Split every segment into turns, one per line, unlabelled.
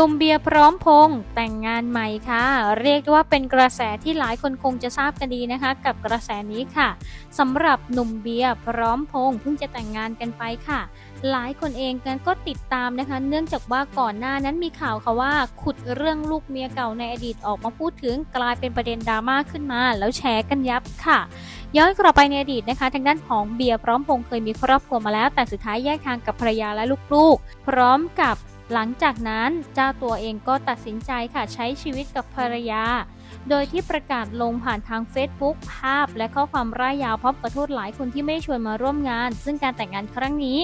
นุ่มเบียร์พร้อมพงษ์แต่งงานใหม่ค่ะ เรียกได้ว่าเป็นกระแสที่หลายคนคงจะทราบกันดีนะคะ กับกระแสนี้ค่ะสำหรับหนุ่มเบียร์พร้อมพงษ์เพิ่งจะแต่งงานกันไปค่ะ หลายคนเองกันก็ติดตามนะคะ เนื่องจากว่าก่อนหน้านั้นมีข่าวค่ะว่า ขุดเรื่องลูกเมียเก่าในอดีตออกมาพูดถึงกลายเป็นประเด็นดราม่าขึ้นมา แล้วแชร์กันยับค่ะย้อนกลับไปในอดีตนะคะ ทางด้านของเบียร์พร้อมพงษ์เคยมีครอบครัวมาแล้ว แต่สุดท้ายแยกทางกับภรรยาและลูกๆ พร้อมกับ หลังจากนั้นเจ้าตัวเองก็ตัดสินใจค่ะใช้ชีวิตกับภรรยา โดยที่ประกาศลงผ่านทาง Facebook ภาพ และข้อความร่ายยาวพร้อมขอโทษหลายคนที่ไม่ชวนมาร่วมงาน ซึ่งการแต่งงานครั้งนี้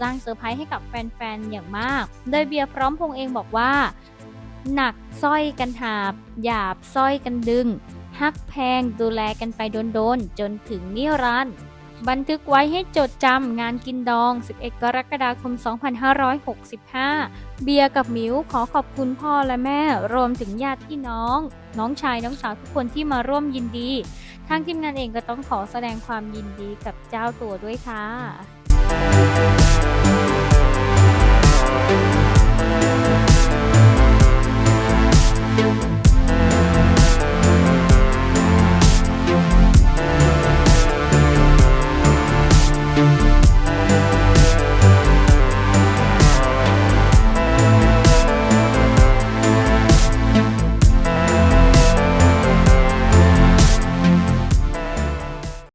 สร้างเซอร์ไพรส์ให้กับแฟนๆ อย่างมาก โดยเบียร์พร้อมพงเองบอกว่า หนักสร้อยกันหาบ หยาบสร้อยกันดึงฮักแพงดูแลกันไปโดนๆจนถึงนิรันดร์ บันทึกไว้ให้จดจำงานกินดอง 11 กรกฎาคม 2565 เบียร์กับหมิวขอขอบคุณพ่อและแม่ รวมถึงญาติพี่น้อง น้องชายน้องสาวทุกคนที่มาร่วมยินดี ทางทีมงานเองก็ต้องขอแสดงความยินดีกับเจ้าตัวด้วยค่ะ